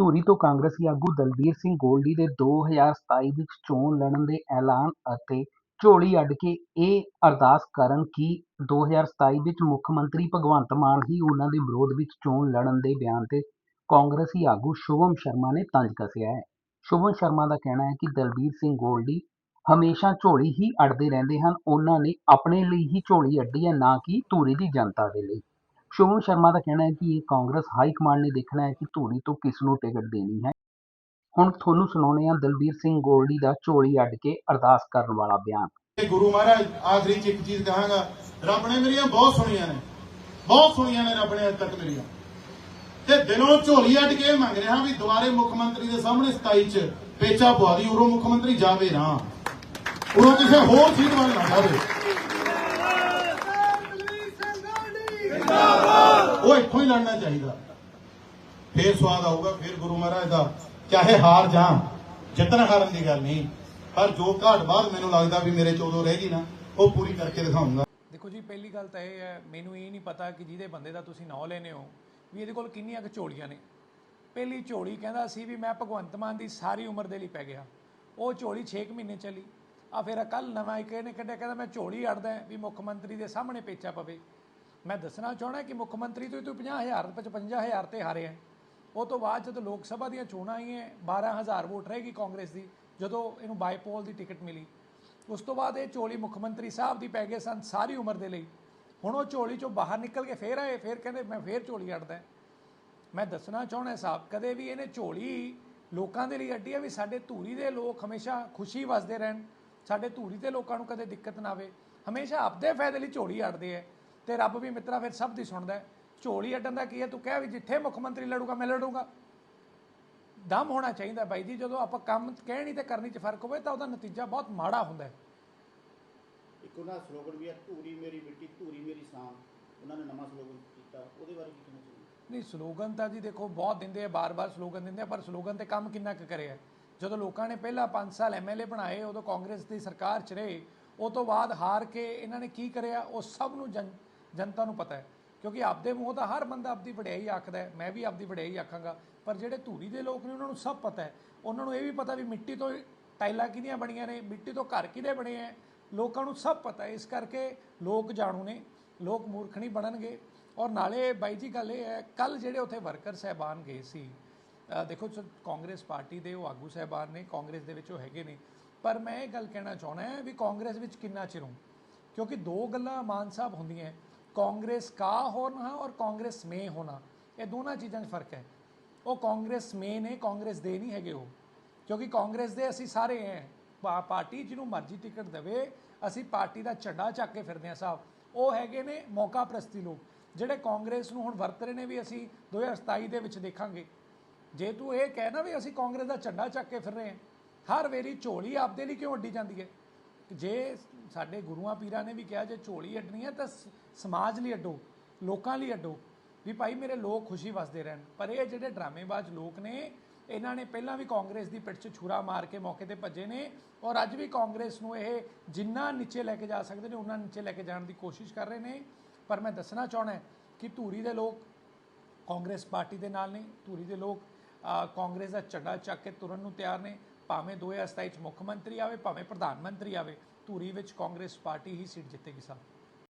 ਧੂਰੀ ਤੋਂ ਕਾਂਗਰਸੀ ਆਗੂ ਦਲਬੀਰ ਸਿੰਘ ਗੋਲਡੀ ਦੇ 2027 ਵਿੱਚ ਚੋਣ ਲੜਨ ਦੇ ਐਲਾਨ ਅਤੇ ਝੋਲੀ ਅੱਡ ਕੇ ਇਹ ਅਰਦਾਸ ਕਰਨ ਕਿ 2027 ਵਿੱਚ ਮੁੱਖ ਮੰਤਰੀ ਭਗਵੰਤ ਮਾਨ ਹੀ ਉਹਨਾਂ ਦੇ ਵਿਰੋਧ ਵਿੱਚ ਚੋਣ ਲੜਨ ਦੇ ਬਿਆਨ ਤੇ ਕਾਂਗਰਸੀ ਆਗੂ ਸ਼ੁਭਮ ਸ਼ਰਮਾ ਨੇ ਤੰਜ ਕੱਸਿਆ ਹੈ। ਸ਼ੁਭਮ ਸ਼ਰਮਾ ਦਾ ਕਹਿਣਾ ਹੈ ਕਿ ਦਲਬੀਰ ਸਿੰਘ ਗੋਲਡੀ ਹਮੇਸ਼ਾ ਝੋਲੀ ਹੀ ਅੱਡਦੇ ਰਹਿੰਦੇ ਹਨ। ਉਹਨਾਂ ਨੇ ਆਪਣੇ ਲਈ ਹੀ ਝੋਲੀ ਅੱਡੀ ਹੈ, ਨਾ ਕਿ ਧੂਰੀ ਦੀ ਜਨਤਾ ਦੇ ਲਈ। ਸ਼ੁਭਮ ਸ਼ਰਮਾ ਦਾ ਕਹਿਣਾ ਹੈ ਕਿ ਇਹ ਕਾਂਗਰਸ ਹਾਈ ਕਮਾਂਡ ਨੇ ਦੇਖਣਾ ਹੈ ਕਿ ਧੂਰੀ ਤੋਂ ਕਿਸ ਨੂੰ ਟਿਕਟ ਦੇਣੀ ਹੈ। ਹੁਣ ਤੁਹਾਨੂੰ ਸੁਣਾਉਂਦੇ ਹਾਂ ਦਲਬੀਰ ਸਿੰਘ ਗੋਲਡੀ ਦਾ ਝੋਲੀ ਅੱਡ ਕੇ ਅਰਦਾਸ ਕਰਨ ਵਾਲਾ ਬਿਆਨ। ਗੁਰੂ ਮਹਾਰਾਜ, ਆਖਰੀ ਚ ਇੱਕ ਚੀਜ਼ ਕਹਾਂਗਾ, ਰੱਬ ਨੇ ਮੇਰੀਆਂ ਬਹੁਤ ਸੁਣੀਆਂ ਨੇ, ਬਹੁਤ ਸੁਣੀਆਂ ਨੇ ਰੱਬ ਨੇ ਅੱਜ ਤੱਕ ਮੇਰੀਆਂ। ਤੇ ਦਿਲੋਂ ਝੋਲੀ ਅੱਡ ਕੇ ਮੰਗ ਰਿਹਾ ਵੀ ਦੁਬਾਰੇ ਮੁੱਖ ਮੰਤਰੀ ਦੇ ਸਾਹਮਣੇ 27 ਚ ਪੇਚਾ ਪਵਾ ਦੀ, ਉਰੋਂ ਮੁੱਖ ਮੰਤਰੀ ਜਾਵੇ ਨਾ। ਉਰੋਂ ਕਿਸੇ ਹੋਰ ਸੀਟ ਵੱਲ ਨਾ ਜਾਵੇ। ਉਹ ਇੱਥੋਂ ਹੀ ਲੜਨਾ ਚਾਹੀਦਾ। ਫੇਰ ਸਵਾਦ ਆਊਗਾ, ਫੇਰ ਗੁਰੂ ਮਹਾਰਾਜ ਦਾ। ਚਾਹੇ ਹਾਰ ਜਾਂ ਜਿੱਤਣ ਹਾਰਨ ਦੀ ਗੱਲ ਨਹੀਂ। ਪਰ ਜੋ ਘਾਟ ਬਾਅਦ ਮੈਨੂੰ ਲੱਗਦਾ ਵੀ ਮੇਰੇ ਚ ਰਹਿ ਗਈ ਨਾ, ਉਹ ਪੂਰੀ ਕਰਕੇ ਦਿਖਾਉਂਗਾ। ਦੇਖੋ ਜੀ, ਪਹਿਲੀ ਗੱਲ ਤਾਂ ਇਹ ਹੈ, ਮੈਨੂੰ ਇਹ ਨਹੀਂ ਪਤਾ ਕਿ ਜਿਹਦੇ ਬੰਦੇ ਦਾ ਤੁਸੀਂ ਨਾਂ ਲੈਨੇ ਹੋ, ਵੀ ਇਹਦੇ ਕੋਲ ਕਿੰਨੀਆਂ ਕੁ ਝੋਲੀਆਂ ਨੇ। ਪਹਿਲੀ ਝੋਲੀ ਕਹਿੰਦਾ ਸੀ ਵੀ ਮੈਂ ਭਗਵੰਤ ਮਾਨ ਦੀ ਸਾਰੀ ਉਮਰ ਦੇ ਲਈ ਪੈ ਗਿਆ। ਉਹ ਝੋਲੀ 6 ਮਹੀਨੇ ਚੱਲੀ। ਆ ਫਿਰ ਕੱਲ ਨਵਾਂ ਇੱਕ ਇਹਨੇ ਕੱਢਿਆ ਕਹਿੰਦਾ, ਮੈਂ ਝੋਲੀ ਅੜਦਾ ਵੀ ਮੁੱਖ ਮੰਤਰੀ ਦੇ ਸਾਹਮਣੇ ਪੇਚਾ ਪਵੇ। ਮੈਂ ਦੱਸਣਾ ਚਾਹਣਾ ਕਿ ਮੁੱਖ ਮੰਤਰੀ ਤੋਂ ਤੂੰ 50000 55000 ਤੇ ਹਾਰਿਆ ਉਹ ਤੋਂ ਬਾਅਦ ਜਦੋਂ ਲੋਕ ਸਭਾ ਦੀਆਂ ਚੋਣਾਂ ਆਈਆਂ 12000 ਵੋਟ ਰਹੇਗੀ ਕਾਂਗਰਸ ਦੀ, ਜਦੋਂ ਇਹਨੂੰ ਬਾਈਪੋਲ ਦੀ ਟਿਕਟ ਮਿਲੀ। ਉਸ ਤੋਂ ਬਾਅਦ ਇਹ ਝੋਲੀ ਮੁੱਖ ਮੰਤਰੀ ਸਾਹਿਬ ਦੀ ਪੈ ਗਏ ਸਨ ਸਾਰੀ ਉਮਰ ਦੇ ਲਈ। ਹੁਣ ਉਹ ਝੋਲੀ ਚੋਂ ਬਾਹਰ ਨਿਕਲ ਕੇ ਫੇਰ ਆਏ, ਫੇਰ ਕਹਿੰਦੇ ਮੈਂ ਫੇਰ ਝੋਲੀ ਅੜਦਾ ਮੈਂ ਦੱਸਣਾ ਚਾਹੁੰਦਾ ਸਾਹਿਬ, ਕਦੇ ਵੀ ਇਹਨੇ ਝੋਲੀ ਲੋਕਾਂ ਦੇ ਲਈ ਅੱਡੀ ਹੈ ਵੀ ਸਾਡੇ ਧੂਰੀ ਦੇ ਲੋਕ ਹਮੇਸ਼ਾ ਖੁਸ਼ੀ ਵਸਦੇ ਰਹਿਣ। ਸਾਡੇ ਧੂਰੀ ਦੇ ਲੋਕਾਂ ਨੂੰ ਕਦੇ ਦਿੱਕਤ ਨਾ ਆਵੇ। ਹਮੇਸ਼ਾ ਆਪਦੇ ਫਾਇਦੇ ਲਈ ਝੋਲੀ ਅੜਦੇ ਹੈ ਤੇ ਰੱਬ ਵੀ ਮਿੱਤਰਾ ਫਿਰ ਸਭ ਦੀ ਸੁਣਦਾ ਝੋਲੀ ਅੱਡਣ ਦਾ ਕੀ ਹੈ? ਤੂੰ ਕਹਿ ਵੀ ਜਿੱਥੇ ਮੁੱਖ ਮੰਤਰੀ ਲੜੂਗਾ ਮੈਂ ਲੜੂਗਾ। ਦਮ ਹੋਣਾ ਚਾਹੀਦਾ ਬਾਈ ਜੀ ਜਦੋਂ ਆਪਾਂ ਕੰਮ ਕਹਿਣੀ ਤੇ ਕਰਨੀ 'ਚ ਫ਼ਰਕ ਹੋਵੇ ਤਾਂ ਉਹਦਾ ਨਤੀਜਾ ਬਹੁਤ ਮਾੜਾ ਹੁੰਦਾ ਹੈ। ਇੱਕ ਉਹਨਾਂ ਦਾ ਸਲੋਗਨ ਵੀ ਹੈ ਧੂਰੀ ਮੇਰੀ ਮਿੱਟੀ ਧੂਰੀ ਮੇਰੀ ਸ਼ਾਨ ਉਹਨਾਂ ਨੇ ਨਵਾਂ ਸਲੋਗਨ ਕੀਤਾ ਉਹਦੇ ਬਾਰੇ ਕੀ ਕਹਿਣਾ ਚਾਹੁੰਦੇ? ਨਹੀਂ ਸਲੋਗਨ ਤਾਂ ਜੀ ਦੇਖੋ ਬਹੁਤ ਦਿੰਦੇ ਆ ਬਾਰ-ਬਾਰ ਸਲੋਗਨ ਦਿੰਦੇ ਆ ਪਰ ਸਲੋਗਨ ਤੇ ਕੰਮ ਕਿੰਨਾ ਕੁ ਕਰਿਆ ਜਦੋਂ ਲੋਕਾਂ ਨੇ ਪਹਿਲਾਂ 5 ਸਾਲ ਐਮਐਲਏ ਬਣਾਏ ਉਦੋਂ ਕਾਂਗਰਸ ਦੀ ਸਰਕਾਰ ਚ ਰਹੇ ਉਹ ਤੋਂ ਬਾਅਦ ਹਾਰ ਕੇ ਇਹਨਾਂ ਨੇ ਕੀ ਕਰਿਆ? ਉਹ ਸਭ ਨੂੰ ਜਨਤਾ ਨੂੰ ਪਤਾ ਹੈ। ਕਿਉਂਕਿ ਆਪਦੇ ਮੂੰਹ ਤਾਂ ਹਰ ਬੰਦਾ ਆਪਦੀ ਵਡਿਆਈ ਆਖਦਾ ਹੈ। ਮੈਂ ਵੀ ਆਪਦੀ ਵਡਿਆਈ ਆਖਾਂਗਾ। ਪਰ ਜਿਹੜੇ ਧੂਰੀ ਦੇ ਲੋਕ ਨੇ, ਉਹਨਾਂ ਨੂੰ ਸਭ ਪਤਾ ਹੈ। ਉਹਨਾਂ ਨੂੰ ਇਹ ਵੀ ਪਤਾ ਵੀ ਮਿੱਟੀ ਤੋਂ ਟਾਈਲਾਂ ਕਿਹਦੀਆਂ ਬਣੀਆਂ ਨੇ, ਮਿੱਟੀ ਤੋਂ ਘਰ ਕਿਹਦੇ ਬਣੇ ਹੈ। ਲੋਕਾਂ ਨੂੰ ਸਭ ਪਤਾ ਹੈ। ਇਸ ਕਰਕੇ ਲੋਕ ਜਾਣੂ ਨੇ, ਲੋਕ ਮੂਰਖ ਨਹੀਂ ਬਣਨਗੇ। ਔਰ ਨਾਲੇ ਬਾਈ ਜੀ, ਗੱਲ ਇਹ ਹੈ ਕੱਲ ਜਿਹੜੇ ਉੱਥੇ ਵਰਕਰ ਸਹਿਬਾਨ ਗਏ ਸੀ ਦੇਖੋ ਕਾਂਗਰਸ ਪਾਰਟੀ ਦੇ ਉਹ ਆਗੂ ਸਹਿਬਾਨ ਨੇ, ਕਾਂਗਰਸ ਦੇ ਵਿੱਚ ਉਹ ਹੈਗੇ ਨੇ। ਪਰ ਮੈਂ ਇਹ ਗੱਲ ਕਹਿਣਾ ਚਾਹੁੰਦਾ ਹੈ ਵੀ ਕਾਂਗਰਸ ਵਿੱਚ ਕਿੰਨਾ ਚਿਰ ਹੂੰ ਕਿਉਂਕਿ ਦੋ ਗੱਲਾਂ ਮਾਨ ਸਾਹਿਬ ਹੁੰਦੀਆਂ ਕਾਂਗਰਸ ਕਾ ਹੋਣਾ ਔਰ ਕਾਂਗਰਸ ਮੇ ਹੋਣਾ ਇਹ ਦੋਨਾਂ ਚੀਜ਼ਾਂ 'ਚ ਫ਼ਰਕ ਹੈ ਉਹ ਕਾਂਗਰਸ ਮੇ ਨੇ ਕਾਂਗਰਸ ਦੇ ਨਹੀਂ ਹੈਗੇ ਉਹ ਕਿਉਂਕਿ ਕਾਂਗਰਸ ਦੇ ਅਸੀਂ ਸਾਰੇ ਹੈ ਪਾ- ਪਾਰਟੀ ਜਿਹਨੂੰ ਮਰਜ਼ੀ ਟਿਕਟ ਦੇਵੇ ਅਸੀਂ ਪਾਰਟੀ ਦਾ ਝੰਡਾ ਚੱਕ ਕੇ ਫਿਰਦੇ ਹਾਂ ਸਾਹਿਬ ਉਹ ਹੈਗੇ ਨੇ ਮੌਕਾ ਪ੍ਰਸਤੀ ਲੋਕ ਜਿਹੜੇ ਕਾਂਗਰਸ ਨੂੰ ਹੁਣ ਵਰਤ ਰਹੇ ਨੇ ਵੀ ਅਸੀਂ 2027 ਦੇ ਵਿੱਚ ਦੇਖਾਂਗੇ ਜੇ ਤੂੰ ਇਹ ਕਹਿ ਨਾ ਵੀ ਅਸੀਂ ਕਾਂਗਰਸ ਦਾ ਝੰਡਾ ਚੱਕ ਕੇ ਫਿਰ ਰਹੇ ਹਾਂ ਹਰ ਵੇਰੀ ਝੋਲੀ ਆਪਦੇ ਲਈ ਕਿਉਂ ਅੱਡੀ ਜਾਂਦੀ ਹੈ ਜੇ ਸਾਡੇ ਗੁਰੂਆਂ ਪੀਰਾਂ ਨੇ ਵੀ ਕਿਹਾ, ਜੇ ਝੋਲੀ ਅੱਡਣੀ ਹੈ ਤਾਂ ਸ- ਸਮਾਜ ਲਈ ਅੱਡੋ, ਲੋਕਾਂ ਲਈ ਅੱਡੋ। ਵੀ ਭਾਈ ਮੇਰੇ ਲੋਕ ਖੁਸ਼ੀ ਵਸਦੇ ਰਹਿਣ। ਪਰ ਇਹ ਜਿਹੜੇ ਡਰਾਮੇਬਾਜ਼ ਲੋਕ ਨੇ, ਇਹਨਾਂ ਨੇ ਪਹਿਲਾਂ ਵੀ ਕਾਂਗਰਸ ਦੀ ਪਿੱਠ 'ਚ ਛੁਰਾ ਮਾਰ ਕੇ ਮੌਕੇ ਤੇ ਭੱਜੇ ਨੇ, ਔਰ ਅੱਜ ਵੀ ਕਾਂਗਰਸ ਨੂੰ ਇਹ ਜਿੰਨਾ ਨੀਚੇ ਲੈ ਕੇ ਜਾ ਸਕਦੇ ਨੇ, ਉਹਨਾਂ ਨੀਚੇ ਲੈ ਕੇ ਜਾਣ ਦੀ ਕੋਸ਼ਿਸ਼ ਕਰ ਰਹੇ ਨੇ। ਪਰ ਮੈਂ ਦੱਸਣਾ ਚਾਹਣਾ ਕਿ ਧੂਰੀ ਦੇ ਲੋਕ ਕਾਂਗਰਸ ਪਾਰਟੀ ਦੇ ਨਾਲ ਨੇ, ਧੂਰੀ ਦੇ ਲੋਕ ਕਾਂਗਰਸ ਦਾ ਝੰਡਾ ਚੱਕ ਕੇ ਤੁਰਨ ਨੂੰ ਤਿਆਰ ਨੇ। ਭਾਵੇਂ 2027 ਚ ਮੁੱਖ ਮੰਤਰੀ ਆਵੇ, ਭਾਵੇਂ ਪ੍ਰਧਾਨ ਮੰਤਰੀ ਆਵੇ, ਧੂਰੀ ਵਿੱਚ ਕਾਂਗਰਸ ਪਾਰਟੀ ਹੀ ਸੀਟ ਜਿੱਤੇਗੀ ਸਾਹਿਬ